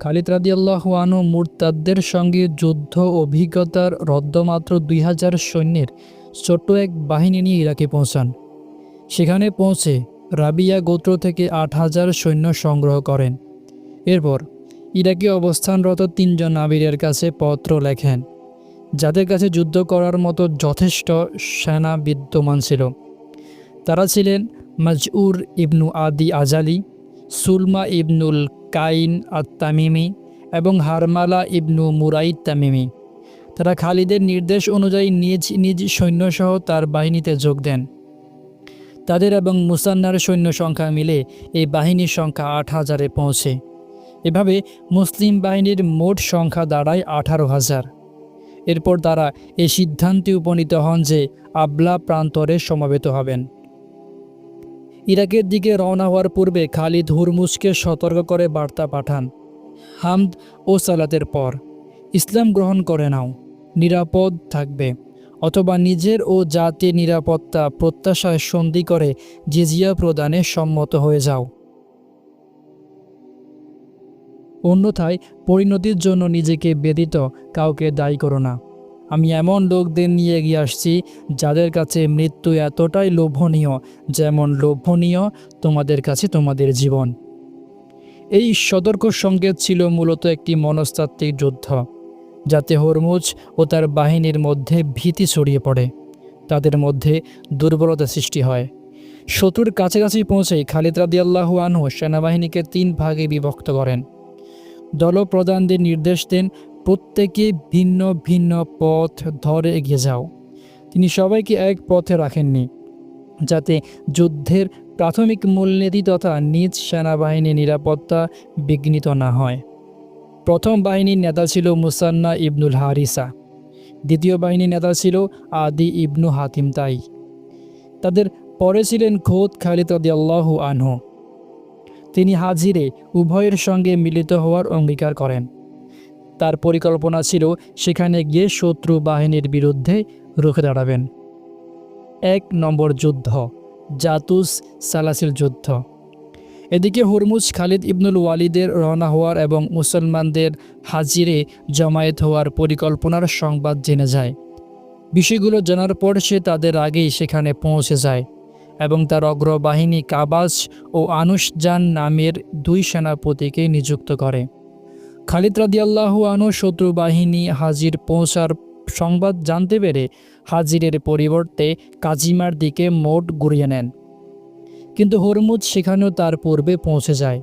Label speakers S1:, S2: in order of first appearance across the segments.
S1: খালিদ রাদিয়াল্লাহু আনহু মুরতাদদের সঙ্গে যুদ্ধ অভিজ্ঞতার রদ্দমাত্র দুই হাজার সৈন্যের ছোট্ট এক বাহিনী নিয়ে ইরাকে পৌঁছান। সেখানে পৌঁছে রাবিয়া গোত্র থেকে আট হাজার সৈন্য সংগ্রহ করেন। এরপর ইরাকে অবস্থানরত তিনজন আমিরের কাছে পত্র লেখেন, যাদের কাছে যুদ্ধ করার মতো যথেষ্ট সেনা বিদ্যমান ছিল। তারা ছিলেন মাজউর ইবনু আদি আজালি, সুলমা ইবনুল কাইন আত্তামিমি এবং হারমালা ইবনু মুরাইদ তামিমি। তারা খালিদের নির্দেশ অনুযায়ী নিজ নিজ সৈন্যসহ তার বাহিনীতে যোগ দেন। তাদের এবং মুসান্নার সৈন্য সংখ্যা মিলে এই বাহিনীর সংখ্যা আট হাজারে পৌঁছে। এভাবে মুসলিম বাহিনীর মোট সংখ্যা দাঁড়ায় আঠারো হাজার। এরপর তারা এই সিদ্ধান্তে উপনীত হন যে আবলা প্রান্তরে সমবেত হবেন। ইরাকের দিকে রওনা হওয়ার পূর্বে খালিদ হুরমুজকে সতর্ক করে বার্তা পাঠান। হামদ ও সালাতের পর, ইসলাম গ্রহণ করে নাও, নিরাপদ থাকবে। অথবা নিজের ও জাতির নিরাপত্তা প্রত্যাশায় সন্ধি করে জিজিয়া প্রদানে সম্মত হয়ে যাও। অন্যথায় পরিণতির জন্য নিজেকে ব্যতীত কাউকে দায়ী করো না। আমি এমন লোকদের নিয়ে এগিয়ে আসছি যাদের কাছে মৃত্যু এতটাই লোভনীয় যেমন লোভনীয় তোমাদের কাছে তোমাদের জীবন। এই সতর্ক সংকেত ছিল মূলত একটি মনস্তাত্ত্বিক যুদ্ধ, যাতে হরমুজ ও তার বাহিনীর মধ্যে ভীতি ছড়িয়ে পড়ে। তাদের মধ্যে দুর্বলতা সৃষ্টি হয়। শত্রুর কাছাকাছি পৌঁছেই খালিদ রাদিয়াল্লাহু আনহু সেনাবাহিনীকে তিন ভাগে বিভক্ত করেন। দলপ্রধানদের নির্দেশ দেন প্রত্যেকে ভিন্ন ভিন্ন পথ ধরে এগিয়ে যাও। তিনি সবাইকে এক পথে রাখেননি, যাতে যুদ্ধের প্রাথমিক মূলনীতি তথা নিজ সেনাবাহিনীর নিরাপত্তা বিঘ্নিত না হয়। প্রথম বাহিনীর নেতা ছিল মুসান্না ইবনুল হারিসা। দ্বিতীয় বাহিনীর নেতা ছিল আদি ইবনু হাতিম তাই। তাদের পরে ছিলেন খোদ খালিদ আল্লাহ আনহু। তিনি হাজিরে উভয়ের সঙ্গে মিলিত হওয়ার অঙ্গীকার করেন। তার পরিকল্পনা ছিল সেখানে গিয়ে শত্রু বাহিনীর বিরুদ্ধে রুখে দাঁড়াবেন। এক নম্বর যুদ্ধ, জাতুস সালাসিল যুদ্ধ। এদিকে হরমুজ খালিদ ইবনুল ওয়ালিদের রওনা হওয়ার এবং মুসলমানদের হাজিরে জমায়েত হওয়ার পরিকল্পনার সংবাদ জেনে যায়। বিষয়গুলো জানার পর সে তাদের আগেই সেখানে পৌঁছে যায় এবং তার অগ্রবাহিনী কাবাজ ও আনুসজান নামের দুই সেনাপতিকে নিযুক্ত করে। খালিদ রাদিয়াল্লাহু আনু শত্রু বাহিনী হাজির পৌঁছার সংবাদ জানতে পেরে হাজিরের পরিবর্তে কাজিমার দিকে মোট ঘুরিয়ে নেন। কিন্তু হরমুজ সেখানেও তার পূর্বে পৌঁছে যায়।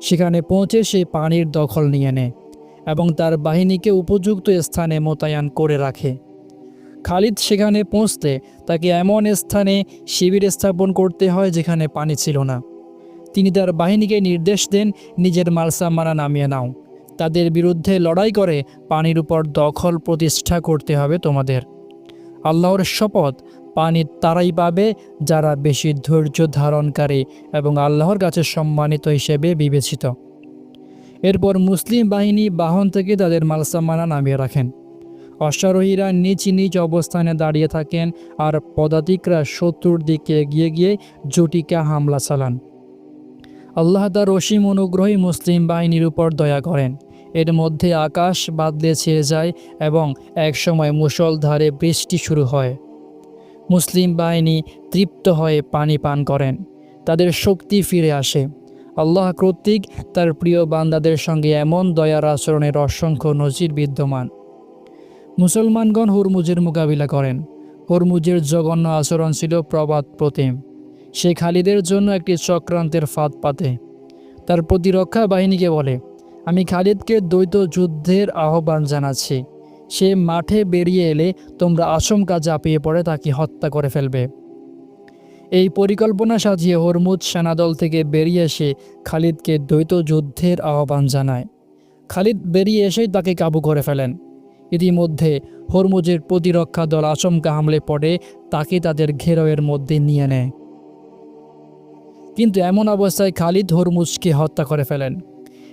S1: সেখানে পৌঁছে সে পানির দখল নিয়ে নেয় এবং তার বাহিনীকে উপযুক্ত স্থানে মোতায়েন করে রাখে। খালিদ সেখানে পৌঁছতে তাকে এমন স্থানে শিবির স্থাপন করতে হয় যেখানে পানি ছিল না। তিনি তার বাহিনীকে নির্দেশ দেন, নিজের মালসামানা নামিয়ে নাও। তাদের বিরুদ্ধে লড়াই করে পানির উপর দখল প্রতিষ্ঠা করতে হবে তোমাদের। আল্লাহর শপথ, পানি তারাই পাবে যারা বেশি ধৈর্য ধারণকারী এবং আল্লাহর কাছে সম্মানিত হিসেবে বিবেচিত। এরপর মুসলিম বাহিনী বাহন থেকে তাদের মালসামানা নামিয়ে রাখেন। অশ্বারোহীরা নিচ নিচ অবস্থানে দাঁড়িয়ে থাকেন আর পদাতিকরা শত্রুর দিকে এগিয়ে গিয়ে জটিকা হামলা চালান। আল্লাহ তার অনুগ্রহী মুসলিম বাহিনীর উপর দয়া করেন। এর মধ্যে আকাশ বাদলে ছেয়ে যায় এবং একসময় মুষলধারে বৃষ্টি শুরু হয়। মুসলিম বাহিনী তৃপ্ত হয়ে পানি পান করেন। তাদের শক্তি ফিরে আসে। আল্লাহ কর্তৃক তার প্রিয় বান্দাদের সঙ্গে এমন দয়ার আচরণের অসংখ্য নজির বিদ্যমান। মুসলমানগণ হুরমুজের মোকাবিলা করেন। হুরমুজের জঘন্য আচরণ ছিল প্রবাদ প্রতিম। সে খালিদের জন্য একটি চক্রান্তের ফাঁদ পাতে। তার প্রতিরক্ষা বাহিনীকে বলে আমি খালিদকে দ্বৈত যুদ্ধের আহ্বান জানাচ্ছি। সে মাঠে বেরিয়ে এলে তোমরা আশঙ্কা চাপিয়ে পড়ে তাকে হত্যা করে ফেলবে। এই পরিকল্পনা সাজিয়ে হরমুজ সেনাদল থেকে বেরিয়ে এসে খালিদকে দ্বৈত যুদ্ধের আহ্বান জানায়। খালিদ বেরিয়ে এসেই তাকে কাবু করে ফেলেন। ইতিমধ্যে হরমুজের প্রতিরক্ষা দল আচমকা হামলে পড়ে তাকে তাদের ঘেরোয়ের মধ্যে নিয়ে নেয়। কিন্তু এমন অবস্থায় খালিদ হরমুজকে হত্যা করে ফেলেন।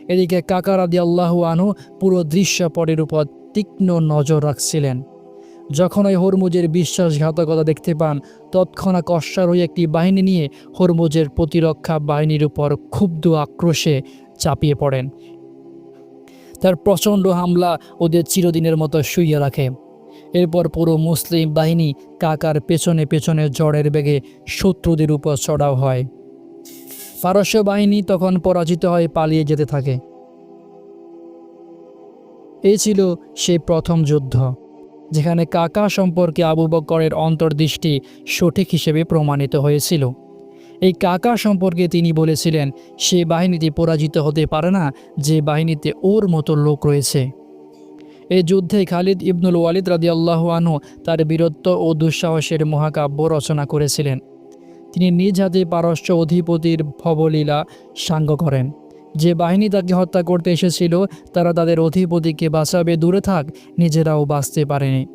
S1: এদিকে কাকা রাদি আল্লাহু আনহু পুরো দৃশ্যপটের উপর তীক্ষ্ণ নজর রাখছিলেন। যখন ওই হরমুজের বিশ্বাসঘাতকতা দেখতে পান, তৎক্ষণাৎ অশ্বারোহী একটি বাহিনী নিয়ে হরমুজের প্রতিরক্ষা বাহিনীর উপর ক্ষুব্ধ আক্রোশে চাপিয়ে পড়েন। তার প্রচণ্ড হামলা ওদের চিরদিনের মতো শুইয়ে রাখে। এরপর পুরো মুসলিম বাহিনী কাকার পেছনে পেছনে জড়ের বেগে শত্রুদের উপর চড়াও হয়। পারস্য বাহিনী তখন পরাজিত হয়ে পালিয়ে যেতে থাকে। এই ছিল সেই প্রথম যুদ্ধ, যেখানে কাকা সম্পর্কে আবু বক্করের অন্তর্দৃষ্টি সঠিক হিসেবে প্রমাণিত হয়েছিল। এই কাকা সম্পর্কে তিনি বলেছিলেন, সে বাহিনীতে পরাজিত হতে পারে না, যে বাহিনীতে ওর মতো লোক রয়েছে। এই যুদ্ধে খালিদ ইবনুল ওয়ালিদ রাদিয়াল্লাহ আনহু তার বীরত্ব ও দুঃসাহসের মহাকাব্য রচনা করেছিলেন। তিনি নিজ হাতে পারস্য অধিপতির ভবলীলা সাঙ্গ করেন। যে বাহিনী তাকে হত্যা করতে এসেছিল, তারা তাদের অধিপতিকে বাঁচাবে, দূরে থাক, নিজেরাও বাঁচতে পারেনি।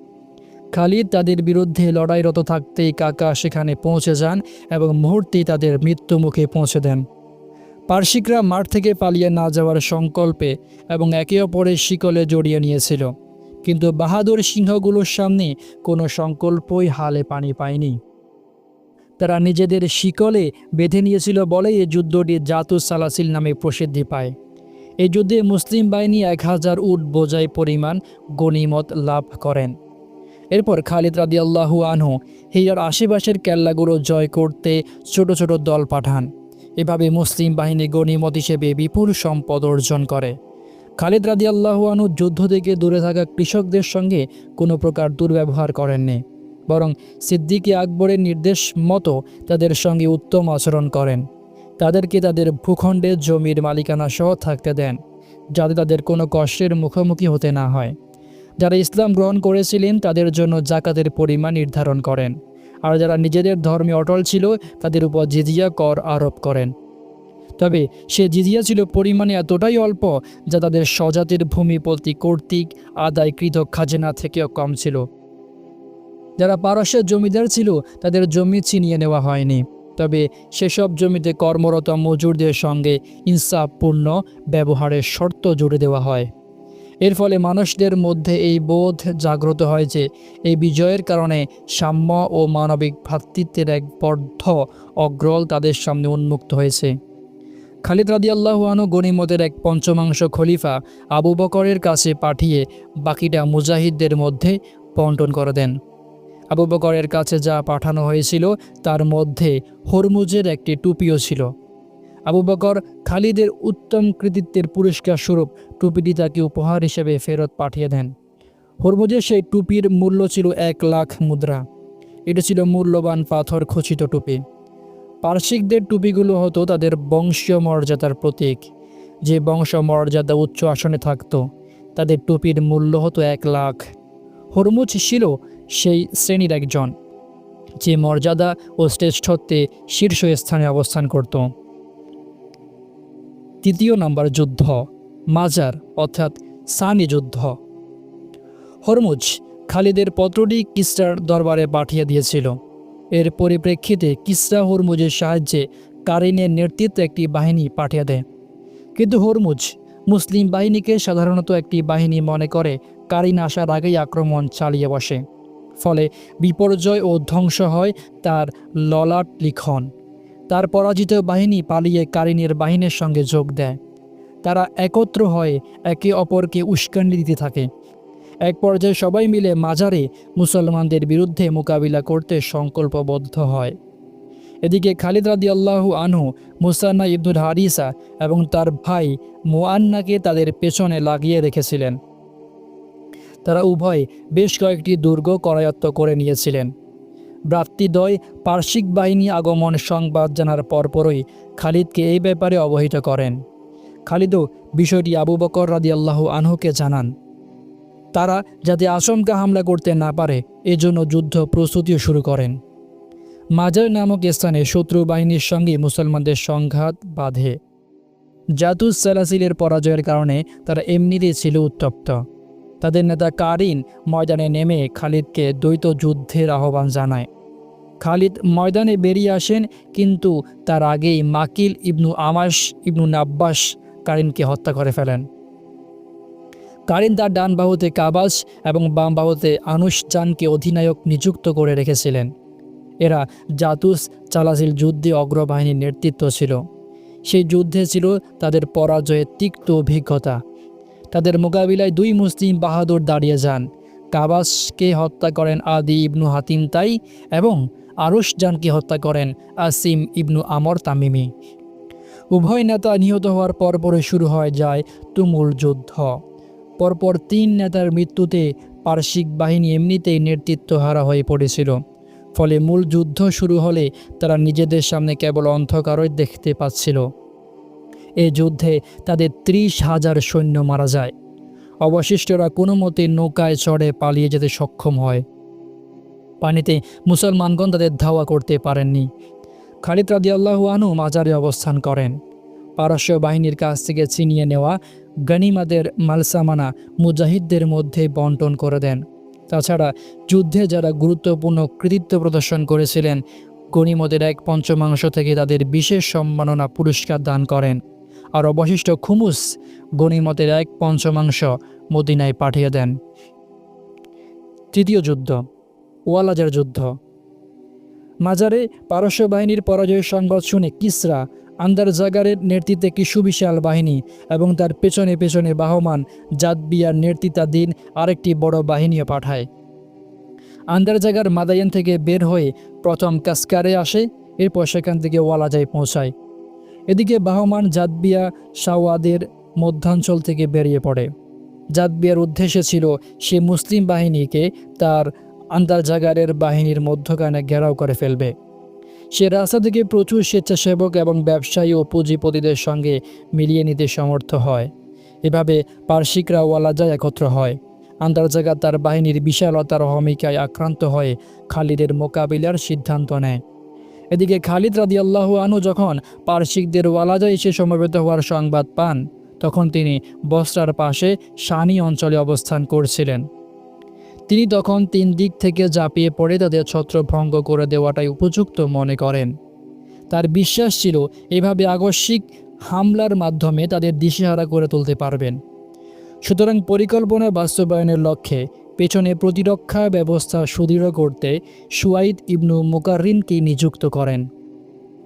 S1: খালিদ তাদের বিরুদ্ধে লড়াইরত থাকতেই কাকা সেখানে পৌঁছে যান এবং মুহূর্তেই তাদের মৃত্যু মুখে পৌঁছে দেন। পার্শিকরা মাঠ থেকে পালিয়ে না যাওয়ার সংকল্পে এবং একে অপরের শিকলে জড়িয়ে নিয়েছিল। কিন্তু বাহাদুর সিংহগুলোর সামনে কোনো সংকল্পই হালে পানি পায়নি। তারা নিজেদের শিকলে বেঁধে নিয়েছিল বলেই এই যুদ্ধটি জাতুস সালাসিল নামে প্রসিদ্ধি পায়। এই যুদ্ধে মুসলিম বাহিনী এক হাজার উট বোঝাই পরিমাণ গনিমত লাভ করেন। এরপর খালিদ রাদি আল্লাহু আনহু হিয়ার আশেপাশের কেল্লাগুলো জয় করতে ছোট ছোট দল পাঠান। এভাবে মুসলিম বাহিনী গনিমত হিসেবে বিপুল সম্পদ অর্জন করে। খালিদ রাদি আল্লাহু আনহু যুদ্ধ থেকে দূরে থাকা কৃষকদের সঙ্গে কোনো প্রকার দুর্ব্যবহার করেননি। বরং সিদ্দিকী আকবরের নির্দেশ মতো তাদের সঙ্গে উত্তম আচরণ করেন। তাদেরকে তাদের ভূখণ্ডের জমির মালিকানা সহ থাকতে দেন, যাতে তাদের কোনো কষ্টের মুখোমুখি হতে না হয়। যারা ইসলাম গ্রহণ করেছিলেন, তাদের জন্য জাকাতের পরিমাণ নির্ধারণ করেন। আর যারা নিজেদের ধর্মে অটল ছিল, তাদের উপর জিজিয়া কর আরোপ করেন। তবে সে জিজিয়া ছিল পরিমাণে এতটাই অল্প, যা তাদের স্বজাতির ভূমিপতি কর্তৃক আদায়কৃত খাজনা থেকেও কম ছিল। যারা পারস্যের জমিদার ছিল, তাদের জমি ছিনিয়ে নেওয়া হয়নি। তবে সেসব জমিতে কর্মরত মজুরদের সঙ্গে ইনসাফপূর্ণ ব্যবহারের শর্ত জুড়ে দেওয়া হয়। এর ফলে মানুষদের মধ্যে এই বোধ জাগ্রত হয় যে, এই বিজয়ের কারণে সাম্য ও মানবিক ভ্রাতৃত্বের এক বদ্ধ অগ্রল তাদের সামনে উন্মুক্ত হয়েছে। খালিদ রাদিয়াল্লাহুয়ানু গনিমতের এক পঞ্চমাংশ খলিফা আবু বকরের কাছে পাঠিয়ে বাকিটা মুজাহিদদের মধ্যে বন্টন করে দেন। আবু বকরের কাছে যা পাঠানো হয়েছিল, তার মধ্যে হরমুজের একটি টুপিও ছিল। আবু বকর খালিদের উত্তম কৃতিত্বের পুরস্কার স্বরূপ টুপিটি তাকে উপহার হিসেবে ফেরত পাঠিয়ে দেন। হরমুজের সেই টুপির মূল্য ছিল এক লাখ মুদ্রা। এটি ছিল মূল্যবান পাথর খচিত টুপি। পার্শ্বিকদের টুপিগুলো হতো তাদের বংশীয় মর্যাদার প্রতীক। যে বংশ মর্যাদা উচ্চ আসনে থাকত, তাদের টুপির মূল্য হতো এক লাখ। হরমুজ ছিল সেই শ্রেণির একজন, যে মর্যাদা ও শ্রেষ্ঠত্বে শীর্ষ স্থানে অবস্থান করত। তৃতীয় নম্বর যুদ্ধ, মাজার, অর্থাৎ সানি যুদ্ধ। হরমুজ খালিদের পত্রটি কিসরার দরবারে পাঠিয়ে দিয়েছিল। এর পরিপ্রেক্ষিতে কিসরা হরমুজের সাহায্যে কারিনের নেতৃত্বে একটি বাহিনী পাঠিয়ে দেয়। কিন্তু হরমুজ মুসলিম বাহিনীকে সাধারণত একটি বাহিনী মনে করে কারিন আসার আগেই আক্রমণ চালিয়ে বসে। ফলে বিপর্যয় ও ধ্বংস হয় তার ললাট লিখন। তার পরাজিত বাহিনী পালিয়ে কারিনের বাহিনীর সঙ্গে যোগ দেয়। তারা একত্র হয়ে একে অপরকে উস্কানি দিতে থাকে। এক পর্যায়ে সবাই মিলে মাজারে মুসলমানদের বিরুদ্ধে মোকাবিলা করতে সংকল্পবদ্ধ হয়। এদিকে খালিদ রাদি আল্লাহু আনহু, মুসান্না ইবনুল হারিসা এবং তার ভাই মোয়ান্নাকে তাদের পেছনে লাগিয়ে রেখেছিলেন। তারা উভয় বেশ কয়েকটি দুর্গ করায়ত্ত করে নিয়েছিলেন। ভ্রাতৃদ্বয় পার্শ্বিক বাহিনী আগমন সংবাদ জানার পরপরই খালিদকে এই ব্যাপারে অবহিত করেন। খালিদও বিষয়টি আবু বকর রাদি আল্লাহ আনহুকে জানান। তারা যাতে আশঙ্কা হামলা করতে না পারে, এজন্য যুদ্ধ প্রস্তুতিও শুরু করেন। মাজার নামক স্থানে শত্রু বাহিনীর সঙ্গে মুসলমানদের সংঘাত বাঁধে। জাতুস সালাসিলের পরাজয়ের কারণে তারা এমনিতেই ছিল উত্তপ্ত। তাদের নেতা কারিন ময়দানে নেমে খালিদকে দ্বৈত যুদ্ধের আহ্বান জানায়। খালিদ ময়দানে বেরিয়ে আসেন, কিন্তু তার আগেই মাকিল ইবনু আমাস ইবনু নাব্বাস কারিনকে হত্যা করে ফেলেন। কারিন তার ডান বাহুতে কাবাস এবং বাম বাহুতে আনুশজানকে অধিনায়ক নিযুক্ত করে রেখেছিলেন। এরা জাতুস চালাসিল যুদ্ধে অগ্রবাহিনীর নেতৃত্ব ছিল। সেই যুদ্ধে ছিল তাদের পরাজয়ের তিক্ত অভিজ্ঞতা। তাদের মোকাবিলায় দুই মুসলিম বাহাদুর দাঁড়িয়ে যান। কাবাসকে হত্যা করেন আদি ইবনু হাতিম তাই এবং আরুশজানকে হত্যা করেন আসিম ইবনু আমর তামিমি। উভয় নেতা নিহত হওয়ার পরপরই শুরু হয়ে যায় তুমুল যুদ্ধ। পরপর তিন নেতার মৃত্যুতে পার্শ্বিক বাহিনী এমনিতেই নেতৃত্বহারা হয়ে পড়েছিল। ফলে মূল যুদ্ধ শুরু হলে তারা নিজেদের সামনে কেবল অন্ধকারই দেখতে পাচ্ছিল। এ যুদ্ধে তাদের ত্রিশ হাজার সৈন্য মারা যায়। অবশিষ্টরা কোনো মতে নৌকায় চড়ে পালিয়ে যেতে সক্ষম হয়। পানিতে মুসলমানগণ তাদের ধাওয়া করতে পারেননি। খালিদ রাদিয়াল্লাহু আনহু মাজারে অবস্থান করেন। পারস্য বাহিনীর কাছ থেকে ছিনিয়ে নেওয়া গনিমাদের মালসামানা মুজাহিদদের মধ্যে বন্টন করে দেন। তাছাড়া যুদ্ধে যারা গুরুত্বপূর্ণ কৃতিত্ব প্রদর্শন করেছিলেন গনিমদের এক পঞ্চমাংশ থেকে তাদের বিশেষ সম্মাননা পুরস্কার দান করেন। আর অবশিষ্ট খুমুস গনিমতের এক পঞ্চমাংশ মদিনায় পাঠিয়ে দেন। তৃতীয় যুদ্ধ, ওয়ালাজার যুদ্ধ। মাজারে পারস্য বাহিনীর পরাজয়ের সংবাদ শুনে কিসরা আন্দার জাগারের নেতৃত্বে কি সুবিশাল বাহিনী এবং তার পেছনে পেছনে বাহমান জাতবিয়ার নেতৃত্বাধীন আরেকটি বড় বাহিনীও পাঠায়। আন্দার জাগার মাদায়ান থেকে বের হয়ে প্রথম কাস্কারে আসে, এরপর সেখান থেকে ওয়ালাজায় পৌঁছায়। এদিকে বাহমান জাতবিয়া সাওয়াদের মধ্যাঞ্চল থেকে বেরিয়ে পড়ে। জাতবিয়ার উদ্দেশ্যে ছিল সে মুসলিম বাহিনীকে তার আন্দার জাগারের বাহিনীর মধ্যখানে ঘেরাও করে ফেলবে। সে রাস্তা থেকে প্রচুর স্বেচ্ছাসেবক এবং ব্যবসায়ী ও পুঁজিপতিদের সঙ্গে মিলিয়ে নিতে সমর্থ হয়। এভাবে পার্শ্বিকরা ওয়ালাজায় একত্র হয়। আন্দারজাগা তার বাহিনীর বিশালতার ভূমিকায় আক্রান্ত হয়ে খালিদের মোকাবিলার সিদ্ধান্ত নেয়। এদিকে খালিদ রাদিয়াল্লাহু আনহু যখন পার্শ্বিকদের ওয়ালাজায় এসে সমবেত হওয়ার সংবাদ পান, তখন তিনি বস্ত্রার পাশে সানি অঞ্চলে অবস্থান করছিলেন। তিনি তখন তিন দিক থেকে ঝাঁপিয়ে পড়ে তাদের ছত্রভঙ্গ করে দেওয়াটাই উপযুক্ত মনে করেন। তার বিশ্বাস ছিল এভাবে আকস্মিক হামলার মাধ্যমে তাদের দিশেহারা করে তুলতে পারবেন। সুতরাং পরিকল্পনা বাস্তবায়নের লক্ষ্যে পেছনে প্রতিরক্ষা ব্যবস্থা সুদৃঢ় করতে সুয়াইদ ইবনু মুকারিনকে নিযুক্ত করেন।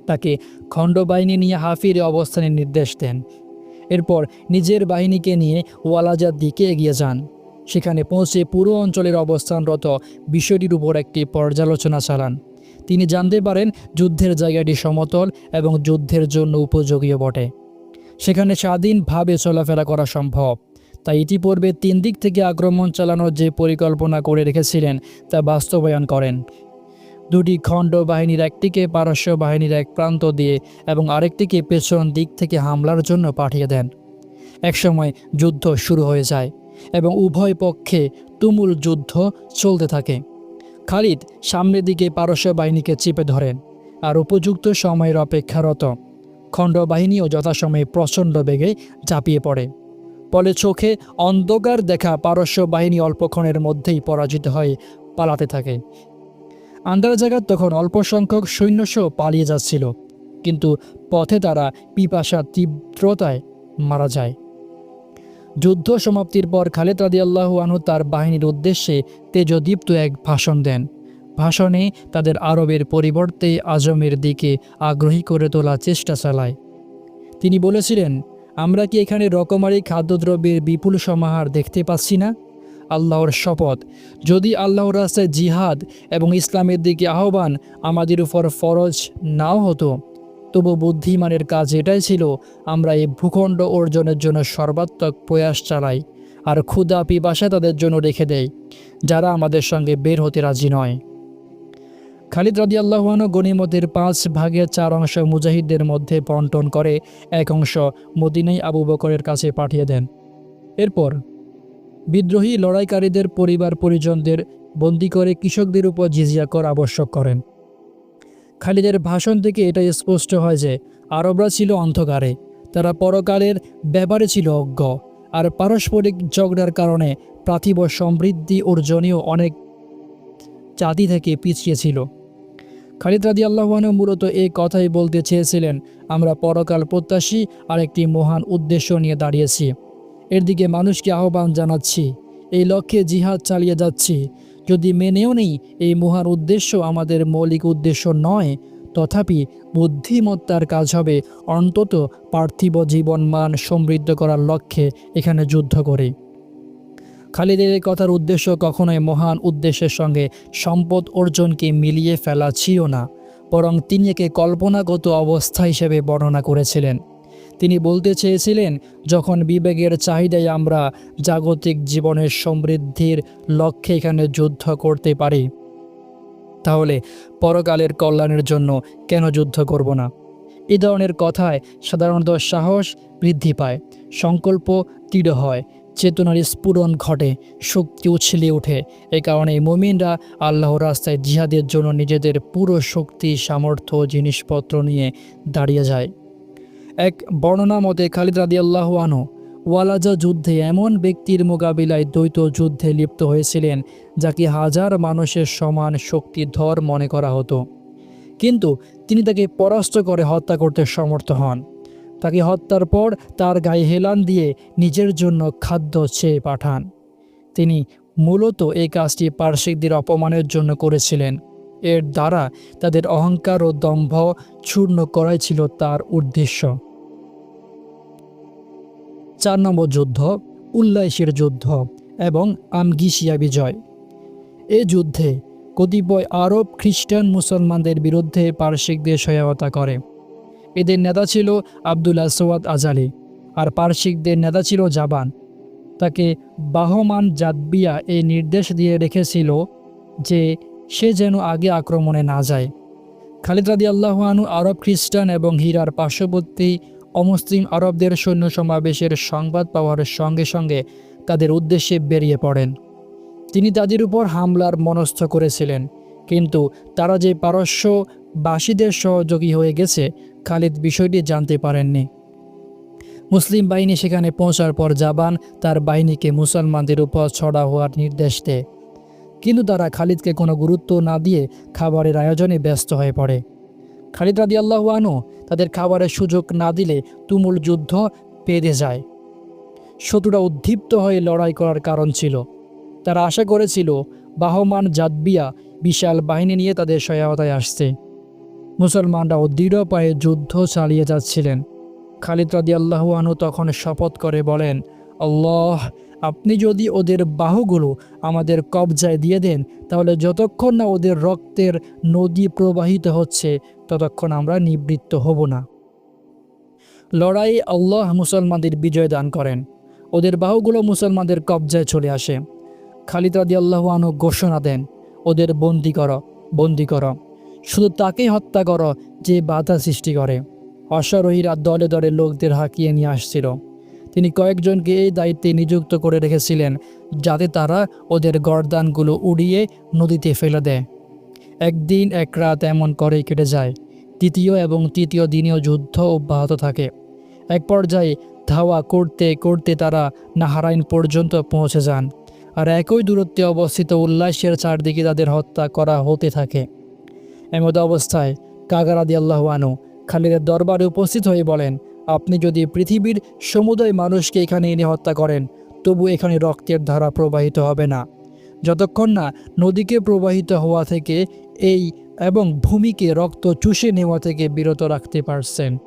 S1: তাকে খণ্ডবাহিনী নিয়ে হাফির অবস্থানের নির্দেশ দেন। এরপর নিজের বাহিনীকে নিয়ে ওয়ালাজার দিকে এগিয়ে যান। সেখানে পৌঁছে পুরো অঞ্চলের অবস্থানরত বিষয়টির উপর একটি পর্যালোচনা চালান। তিনি জানতে পারেন যুদ্ধের জায়গাটি সমতল এবং যুদ্ধের জন্য উপযোগীও বটে। সেখানে স্বাধীনভাবে চলাফেরা করা সম্ভব। তাই ইতিপূর্বে তিন দিক থেকে আক্রমণ চালানোর যে পরিকল্পনা করে রেখেছিলেন, তা বাস্তবায়ন করেন। দুটি খণ্ড বাহিনীর একটিকে পারস্য বাহিনীর এক প্রান্ত দিয়ে এবং আরেকটিকে পেছন দিক থেকে হামলার জন্য পাঠিয়ে দেন। একসময় যুদ্ধ শুরু হয়ে যায় এবং উভয় পক্ষে তুমুল যুদ্ধ চলতে থাকে। খালিদ সামনের দিকে পারস্য বাহিনীকে চেপে ধরেন আর উপযুক্ত সময়ের অপেক্ষারত খণ্ড বাহিনীও যথাসময়ে প্রচণ্ড বেগে ঝাঁপিয়ে পড়ে। ফলে চোখে অন্ধকার দেখা পারস্য বাহিনী অল্পক্ষণের মধ্যেই পরাজিত হয়ে পালাতে থাকে। আন্দার জায়গার তখন অল্প সংখ্যক সৈন্যসহ পালিয়ে যাচ্ছিল, কিন্তু পথে তারা পিপাসা তীব্রতায় মারা যায়। যুদ্ধ সমাপ্তির পর খালেদ রাদিয়াল্লাহু আনহু তার বাহিনীর উদ্দেশ্যে তেজদীপ্ত এক ভাষণ দেন। ভাষণে তাদের আরবের পরিবর্তে আজমের দিকে আগ্রহী করে তোলার চেষ্টা চালায়। তিনি বলেছিলেন আমরা কি এখানে রকমারি খাদ্যদ্রব্যের বিপুল সমাহার দেখতে পাচ্ছি না? আল্লাহর শপথ। যদি আল্লাহর রাস্তায় জিহাদ এবং ইসলামের দিকে আহ্বান আমাদের উপর ফরজ নাও হতো, তবু বুদ্ধিমানের কাজ এটাই ছিল, আমরা এই ভূখণ্ড অর্জনের জন্য সর্বাত্মক প্রয়াস চালাই, আর ক্ষুদা পিপাসা তাদের জন্য রেখে দেয় যারা আমাদের সঙ্গে বের হতে রাজি নয়। খালিদ রাদিয়াল্লাহুয়ান গনিমতের পাঁচ ভাগের চার অংশ মুজাহিদদের মধ্যে বন্টন করে, এক অংশ মদিনাই আবু বকরের কাছে পাঠিয়ে দেন। এরপর বিদ্রোহী লড়াইকারীদের পরিবার পরিজনদের বন্দি করে কৃষকদের উপর জিজিয়া কর আবশ্যক করেন। খালিদের ভাষণ থেকে এটা স্পষ্ট হয় যে, আরবরা ছিল অন্ধকারে, তারা পরকালের ব্যাপারে ছিল অজ্ঞ, আর পারস্পরিক ঝগড়ার কারণে পার্থিব সমৃদ্ধি অর্জনীয় অনেক জাতি থেকে পিছিয়ে ছিল খালিদ রাদি আল্লাহানু মূলত এই কথাই বলতে চেয়েছিলেন, আমরা পরকাল প্রত্যাশী আর একটি মহান উদ্দেশ্য নিয়ে দাঁড়িয়েছি। এর দিকে মানুষকে আহ্বান জানাচ্ছি, এই লক্ষ্যে জিহাদ চালিয়ে যাচ্ছি। যদি মেনেও নেই এই মহান উদ্দেশ্য আমাদের মৌলিক উদ্দেশ্য নয়, তথাপি বুদ্ধিমত্তার কাজ হবে অন্তত পার্থিব জীবন মান সমৃদ্ধ করার লক্ষ্যে এখানে যুদ্ধ করে। খালিদের কথার উদ্দেশ্য কখনোই মহান উদ্দেশ্যের সঙ্গে সম্পদ অর্জনকে মিলিয়ে ফেলা ছিল না, বরং তিনি একে কল্পনাগত অবস্থা হিসেবে বর্ণনা করেছিলেন। তিনি বলতে চেয়েছিলেন, যখন বিবেকের চাহিদায় আমরা জাগতিক জীবনের সমৃদ্ধির লক্ষ্যে এখানে যুদ্ধ করতে পারি, তাহলে পরকালের কল্যাণের জন্য কেন যুদ্ধ করব না? এ ধরনের কথায় সাধারণত সাহস বৃদ্ধি পায়, সংকল্প দৃঢ় হয় চেতনার স্ফুরণ ঘটে, শক্তি উছলে ওঠে। এ কারণে মুমিনরা আল্লাহর রাস্তায় জিহাদের জন্য নিজেদের পুরো শক্তি, সামর্থ্য জিনিসপত্র নিয়ে দাঁড়িয়ে যায়। এক বর্ণনা মতে খালিদ রাদি আল্লাহ আনু ওয়ালাজা যুদ্ধে এমন ব্যক্তির মোকাবিলায় দ্বৈত যুদ্ধে লিপ্ত হয়েছিলেন, যাকে হাজার মানুষের সমান শক্তিধর মনে করা হতো। কিন্তু তিনি তাকে পরাস্ত করে হত্যা করতে সমর্থ হন। তাকে হত্যার পর তার গায়ে হেলান দিয়ে নিজের জন্য খাদ্য চেয়ে পাঠান। তিনি মূলত এই কাজটি পার্শ্বিকদের অপমানের জন্য করেছিলেন। এর দ্বারা তাদের অহংকার ও দম্ভ চূর্ণ করাই ছিল তার উদ্দেশ্য। চার নম্বর যুদ্ধ উল্লাইশের যুদ্ধ এবং আমগিসিয়া বিজয়। এ যুদ্ধে কতিপয় আরব, খ্রিস্টান, মুসলমানদের বিরুদ্ধে পার্শ্বিকদের সহায়তা করে। এদের নেতা ছিল আবদুল্লা সওয়াদ আজালি আর পার্শ্বিকদের নেতা ছিল জাবান। তাকে বাহমান জাদবিয়া এই নির্দেশ দিয়ে রেখেছিল যে সে যেন আগে আক্রমণে না যায়। খালিদ রাদি আল্লাহানু আরব খ্রিস্টান এবং হীরার পার্শ্ববর্তী অমুসলিম আরবদের সৈন্য সমাবেশের সংবাদ পাওয়ার সঙ্গে সঙ্গে তাদের উদ্দেশ্যে বেরিয়ে পড়েন। তিনি তাদের উপর হামলার মনস্থ করেছিলেন, কিন্তু তারা যে পারস্যবাসীদের সহযোগী হয়ে গেছে খালিদ বিষয়টি জানতে পারেননি। মুসলিম বাহিনী সেখানে পৌঁছার পর জাবান তার বাহিনীকে মুসলমানদের উপর ছড়া হওয়ার নির্দেশ দেয়। কিন্তু তারা খালিদকে কোনো গুরুত্ব না দিয়ে খাবারের আয়োজনে ব্যস্ত হয়ে পড়ে। খালিদ রাদি আল্লাহু তাদের খাবারের সুযোগ না দিলে তুমুল যুদ্ধ বেঁধে যায়। শত্রুরা উদ্দীপ্ত হয়ে লড়াই করার কারণ ছিল। তারা আশা করেছিল, বাহমান জাদবিয়া বিশাল বাহিনী নিয়ে তাদের সহায়তায় আসছে। মুসলমানরাও দৃঢ় পায়ে যুদ্ধ চালিয়ে যাচ্ছিলেন। খালিদ রাদি আল্লাহু আনু তখন শপথ করে বলেন, আল্লাহ, আপনি যদি ওদের বাহুগুলো আমাদের কবজায় দিয়ে দেন, তাহলে যতক্ষণ না ওদের রক্তের নদী প্রবাহিত হচ্ছে, ততক্ষণ আমরা নিবৃত্ত হব না। লড়াই আল্লাহ মুসলমানদের বিজয় দান করেন। ওদের বাহুগুলো মুসলমানদের কবজায় চলে আসে। খালিদ রাদি আল্লাহ আনু ঘোষণা দেন, ওদের বন্দি কর, বন্দি করো। শুধু তাকেই হত্যা করো যে বাধা সৃষ্টি করে। অশ্বারোহীরা দলে দলে লোকদের হাঁকিয়ে নিয়ে আসছিল। তিনি কয়েকজনকে এই দায়িত্বে নিযুক্ত করে রেখেছিলেন যাতে তারা ওদের গরদানগুলো উড়িয়ে নদীতে ফেলে দেয়। একদিন এক রাত এমন করেই কেটে যায়। তৃতীয় এবং তৃতীয় দিনেও যুদ্ধ অব্যাহত থাকে। এক পর্যায়ে ধাওয়া করতে করতে তারা নাহারাইন পর্যন্ত পৌঁছে যান। আর একই দূরত্বে অবস্থিত উল্লাসের চারদিকে তাদের হত্যা করা হতে থাকে। এমত অবস্থায় কাগারাদি আল্লাহানু খালিদের দরবারে উপস্থিত হয়ে বলেন, আপনি যদি পৃথিবীর সমুদয় মানুষকে এখানে এনে হত্যা করেন, তবু এখানে রক্তের ধারা প্রবাহিত হবে না। যতক্ষণ না নদীকে প্রবাহিত হওয়া থেকে এই এবং ভূমিকে রক্ত চুষে নেওয়া থেকে বিরত রাখতে পারছেন।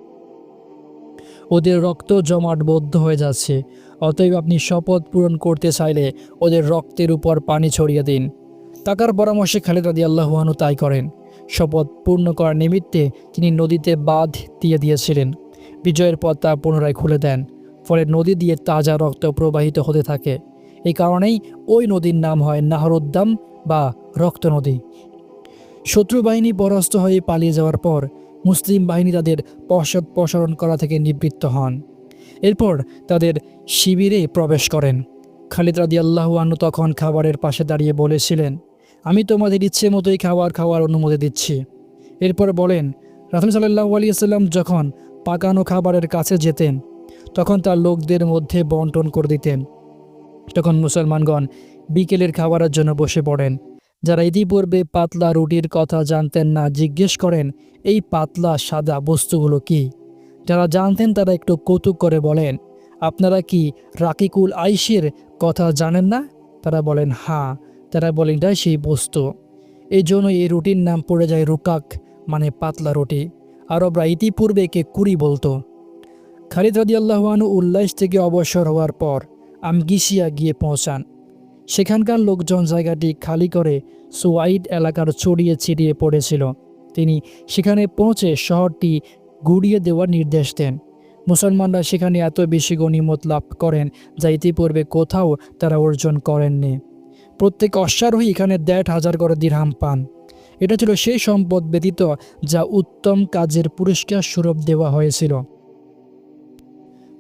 S1: ওদের রক্ত জমাটবদ্ধ হয়ে যাচ্ছে। অতএব আপনি শপথ পূরণ করতে চাইলে ওদের রক্তের উপর পানি ছড়িয়ে দিন। টাকার পরামর্শে খালেদ রাদি আল্লাহানু তাই করেন। শপথ পূর্ণ করার নিমিত্তে তিনি নদীতে বাঁধ দিয়ে দিয়েছিলেন। বিজয়ের পর তা পুনরায় খুলে দেন, ফলে নদী দিয়ে তাজা রক্ত প্রবাহিত হতে থাকে। এই কারণেই ওই নদীর নাম হয় নাহরুদ্দাম বা রক্ত নদী। শত্রু বাহিনী পরাস্ত হয়ে পালিয়ে যাওয়ার পর মুসলিম বাহিনী তাদের পশ্চাৎ প্রসারণ করা থেকে নিবৃত্ত হন। এরপর তাদের শিবিরে প্রবেশ করেন। খালিদ রাদি আল্লাহু তখন খাবারের পাশে দাঁড়িয়ে বলেছিলেন আমি তোমাদের ইচ্ছে মতোই খাবার খাওয়ার অনুমতি দিচ্ছি। এরপর বলেন, রাসুল সাল্লাহ আলিয়াল্লাম যখন পাকানো খাবারের কাছে যেতেন, তখন তার লোকদের মধ্যে বন্টন করে দিতেন। তখন মুসলমানগণ বিকেলের খাবারের জন্য বসে পড়েন। যারা ইতিপূর্বে পাতলা রুটির কথা জানতেন না, জিজ্ঞেস করেন, এই পাতলা সাদা বস্তুগুলো কি? যারা জানতেন, তারা একটু কৌতুক করে বলেন, আপনারা কি রাকিকুল আইসের কথা জানেন না? তারা বলেন হ্যাঁ। তারা বলেন এটাই সেই বস্তু। এই জন্য এই রুটির নাম পড়ে যায় রুকাক মানে পাতলা রুটি। আরবরা ইতিপূর্বে কে কুড়ি বলতো। খালিদ রাদিয়াল্লাহুয়ানু উল্লাস থেকে অবসর হওয়ার পর আমগিসিয়া গিয়ে পৌঁছান। সেখানকার লোকজন জায়গাটি খালি করে সুয়াইড এলাকার ছড়িয়ে ছিটিয়ে পড়েছিল। তিনি সেখানে পৌঁছে শহরটি গুড়িয়ে দেওয়ার নির্দেশ দেন। মুসলমানরা সেখানে এত বেশি গণিমত লাভ করেন যা ইতিপূর্বে কোথাও তারা অর্জন করেননি। প্রত্যেক অশ্বারোহী এখানে দেড় হাজার করে দিরহাম পান। এটা ছিল সেই সম্পদ ব্যতীত যা উত্তম কাজের পুরস্কার স্বরূপ দেওয়া হয়েছিল।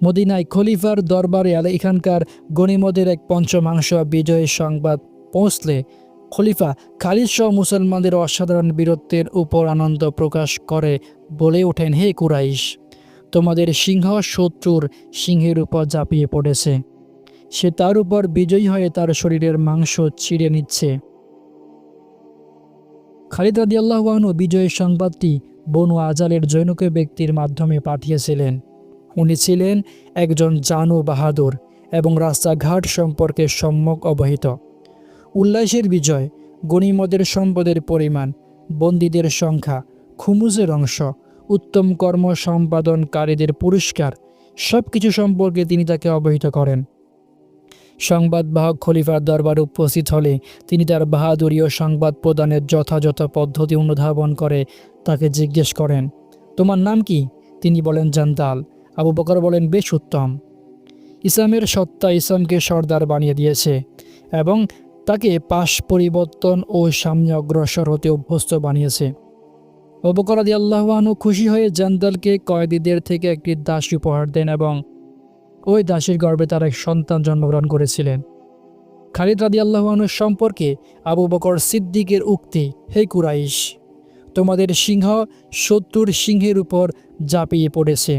S1: মদিনায় খলিফার দরবারে আলে এখানকার গণিমদের এক পঞ্চমাংশ বিজয়ের সংবাদ পৌঁছলে খলিফা খালিদ সহ মুসলমানদের অসাধারণ বীরত্বের উপর আনন্দ প্রকাশ করে বলে ওঠেন, হে কুরাইশ, তোমাদের সিংহ শত্রুর সিংহের উপর ঝাঁপিয়ে পড়েছে। সে তার উপর বিজয়ী হয়ে তার শরীরের মাংস ছিঁড়ে নিচ্ছে। খালিদ রাদিয়াল্লাহুয়ানু বিজয়ের সংবাদটি বনু আজালের জৈনক ব্যক্তির মাধ্যমে পাঠিয়েছিলেন। উনি ছিলেন একজন জানু বাহাদুর এবং রাস্তাঘাট সম্পর্কে সম্যক অবহিত। উল্লাসের বিজয় গণিমদের সম্পদের পরিমাণ, বন্দীদের সংখ্যা, খুমুজের অংশ, উত্তম কর্ম সম্পাদনকারীদের পুরস্কার সব কিছু সম্পর্কে তিনি তাকে অবহিত করেন। সংবাদবাহক খলিফার দরবারে উপস্থিত হলে তিনি তার বাহাদুরীয় সংবাদ প্রদানের যথাযথ পদ্ধতি অনুধাবন করে তাকে জিজ্ঞেস করেন, তোমার নাম কি? তিনি বলেন, জান্তাল। আবু বকর বলেন, বেশ উত্তম। ইসলামের সত্তা ইসলামকে সর্দার বানিয়ে দিয়েছে এবং তাকে পাশ পরিবর্তন ও সামনে অগ্রসর হতে অভ্যস্ত বানিয়েছে। অবকর আদি আল্লাহানু খুশি হয়ে জান্দালকে কয়েদিদের থেকে একটি দাস উপহার দেন এবং ওই দাসের গর্ভে তার এক সন্তান জন্মগ্রহণ করেছিলেন। খালিদ রাদি আল্লাহানুর সম্পর্কে আবু বকর সিদ্দিকের উক্তি, হে কুরাইশ, তোমাদের সিংহ শত্রুর সিংহের উপর ঝাঁপিয়ে পড়েছে।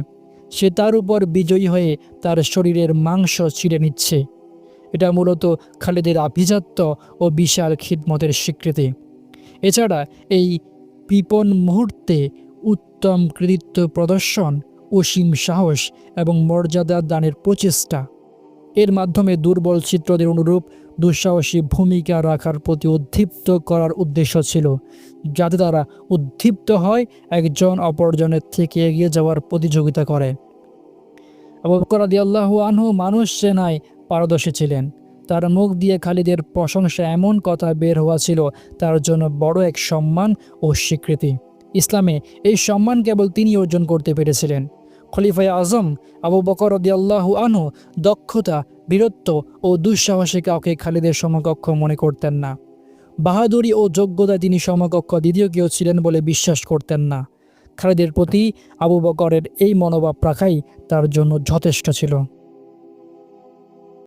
S1: সে তার উপর বিজয়ী হয়ে তার শরীরের মাংস ছিঁড়ে নিচ্ছে। এটা মূলত খালেদের আভিজাত্য ও বিশাল খিদমতের স্বীকৃতি। এছাড়া এই পিপন মুহূর্তে উত্তম কৃতিত্ব প্রদর্শন অসীম সাহস এবং মর্যাদা দানের প্রচেষ্টা। এর মাধ্যমে দুর্বল চিত্রদের অনুরূপ দুঃসাহসী ভূমিকা রাখার প্রতি উদ্দীপ্ত করার উদ্দেশ্য ছিল, যাতে তারা উদ্দীপ্ত হয় একজন অপরজনের থেকে এগিয়ে যাওয়ার প্রতিযোগিতা করে। আবুবকর আল্লাহ আনহু মানুষ সেনায় পারদর্শী ছিলেন। তার মুখ দিয়ে খালিদের প্রশংসা এমন কথা বের হওয়া ছিল, তার জন্য বড় এক সম্মান ও স্বীকৃতি। ইসলামে এই সম্মান কেবল তিনি অর্জন করতে পেরেছিলেন। খলিফায় আজম, আবু বকর আল্লাহু আনহু দক্ষতা, বীরত্ব ও দুঃসাহসে কাউকে খালিদের সমকক্ষ মনে করতেন না। বাহাদুরি ও যোগ্যতায় তিনি সমকক্ষ দ্বিতীয় কেউ ছিলেন বলে বিশ্বাস করতেন না। খালিদের প্রতি আবু বকরের এই মনোভাব রাখাই তার জন্য যথেষ্ট ছিল।